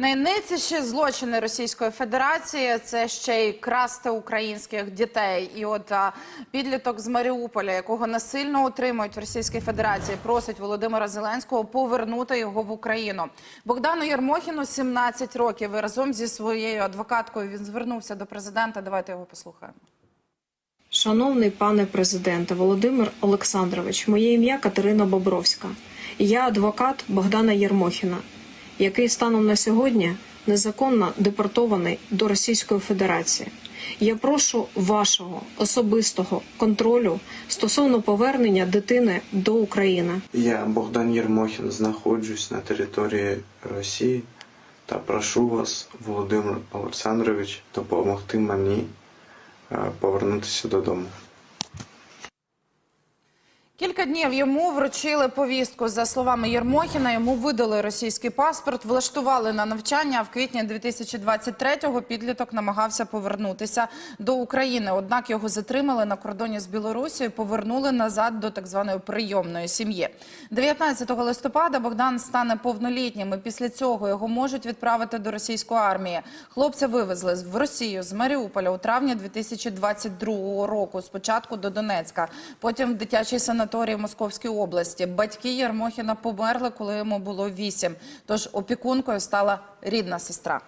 Найниціші злочини Російської Федерації це ще й красти українських дітей. І от підліток з Маріуполя, якого насильно утримують в Російській Федерації, просить Володимира Зеленського повернути його в Україну. Богдану Єрмохіну 17 років. І разом зі своєю адвокаткою він звернувся до президента. Давайте його послухаємо. Шановний пане президенте Володимир Олександрович, моє ім'я Катерина Бобровська. Я адвокат Богдана Єрмохіна, який станом на сьогодні незаконно депортований до Російської Федерації. Я прошу вашого особистого контролю стосовно повернення дитини до України. Я, Богдан Єрмохін, знаходжусь на території Росії та прошу вас, Володимир Олександрович, допомогти мені е, повернутися додому. Кілька днів йому вручили повістку. За словами Єрмохіна, йому видали російський паспорт, влаштували на навчання. В квітні 2023-го підліток намагався повернутися до України. Однак його затримали на кордоні з Білорусією, повернули назад до так званої прийомної сім'ї. 19 листопада Богдан стане повнолітнім. і Після цього його можуть відправити до російської армії. Хлопця вивезли в Росію з Маріуполя у травні 2022 року. Спочатку до Донецька, потім в дитячий санаторій в Московській області. Батьки Ярмохіна померли, коли йому було вісім. Тож опікункою стала рідна сестра.